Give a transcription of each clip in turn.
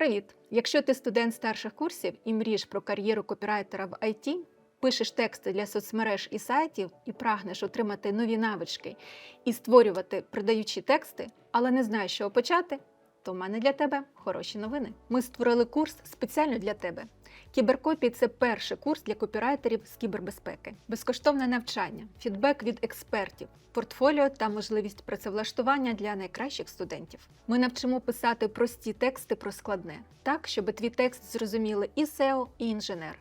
Привіт! Якщо ти студент старших курсів і мрієш про кар'єру копірайтера в IT, пишеш тексти для соцмереж і сайтів і прагнеш отримати нові навички і створювати продаючі тексти, але не знаєш, що почати, то в мене для тебе хороші новини. Ми створили курс спеціально для тебе. Кіберкопії це перший курс для копірайтерів з кібербезпеки, безкоштовне навчання, фідбек від експертів, портфоліо та можливість працевлаштування для найкращих студентів. Ми навчимо писати прості тексти про складне, так, щоб твій текст зрозуміли і SEO, і інженер.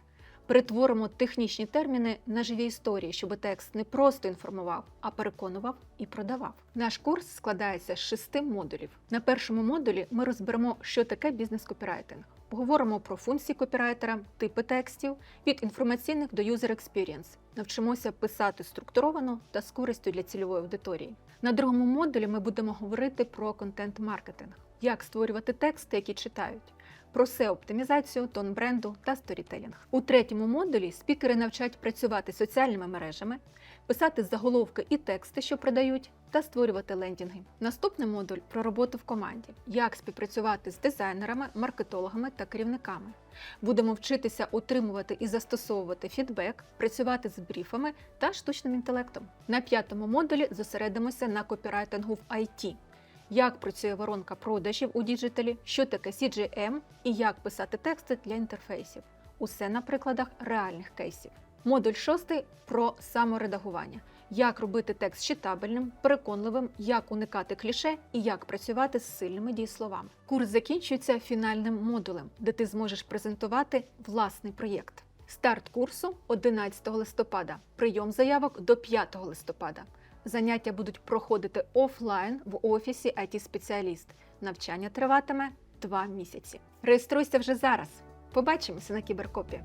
Перетворимо технічні терміни на живі історії, щоб текст не просто інформував, а переконував і продавав. Наш курс складається з шести модулів. На першому модулі ми розберемо, що таке бізнес-копірайтинг. Поговоримо про функції копірайтера, типи текстів від інформаційних до user experience. Навчимося писати структуровано та з користю для цільової аудиторії. На другому модулі ми будемо говорити про контент-маркетинг, як створювати тексти, які читають. Про SEO-оптимізацію, тон бренду та сторітелінг. У третьому модулі спікери навчать працювати соціальними мережами, писати заголовки і тексти, що продають, та створювати лендінги. Наступний модуль про роботу в команді, як співпрацювати з дизайнерами, маркетологами та керівниками. Будемо вчитися отримувати і застосовувати фідбек, працювати з бріфами та штучним інтелектом. На п'ятому модулі зосередимося на копірайтингу в IT. Як працює воронка продажів у діджиталі, що таке CGM і як писати тексти для інтерфейсів. Усе на прикладах реальних кейсів. Модуль шостий про саморедагування. Як робити текст читабельним, переконливим, як уникати кліше і як працювати з сильними дієсловами. Курс закінчується фінальним модулем, де ти зможеш презентувати власний проєкт. Старт курсу 11 листопада, прийом заявок до 5 листопада. Заняття будуть проходити офлайн в офісі it спеціаліст Навчання триватиме два місяці. Реєструйся вже зараз. Побачимося на кіберкопі.